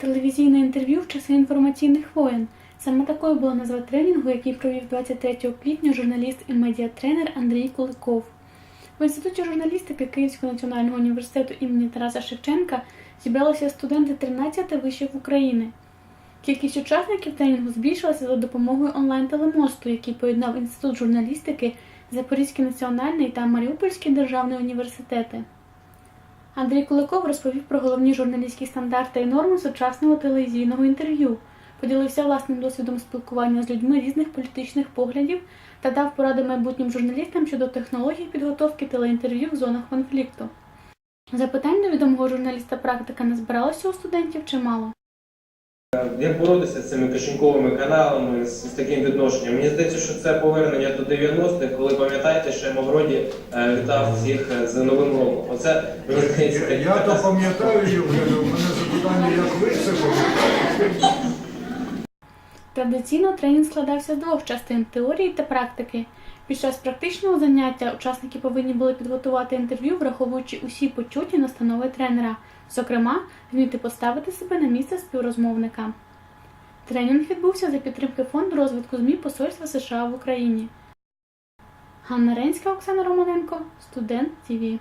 Телевізійне інтерв'ю в часи інформаційних воєн. Саме такою була назва тренінгу, який провів 23 квітня журналіст і медіатренер Андрій Куликов. В інституті журналістики Київського національного університету імені Тараса Шевченка зібралися студенти 13 вишів України. Кількість учасників тренінгу збільшилася за допомогою онлайн-телемосту, який поєднав Інститут журналістики, Запорізький національний та Маріупольський державний університети. Андрій Куликов розповів про головні журналістські стандарти і норми сучасного телевізійного інтерв'ю, поділився власним досвідом спілкування з людьми різних політичних поглядів та дав поради майбутнім журналістам щодо технологій підготовки телеінтерв'ю в зонах конфлікту. Запитань до відомого журналіста практика не збиралося у студентів чимало. Як боротися з цими кишеньковими каналами, з, з таким відношенням? Мені здається, що це повернення до 90-х, коли пам'ятаєте, що я Мавроді е, вітав всіх е, з Новим роком. Оце мені здається, Я, я то пам'ятаю, Євгене, у мене запитання, як ви це пам'ятаєте? Традиційно тренінг складався з двох частин теорії та практики. Під час практичного заняття учасники повинні були підготувати інтерв'ю, враховуючи усі почуті настанови тренера, зокрема, вміти поставити себе на місце співрозмовника. Тренінг відбувся за підтримки фонду розвитку ЗМІ Посольства США в Україні. Ганна Ренська, Оксана Романенко, студент ТІВІ.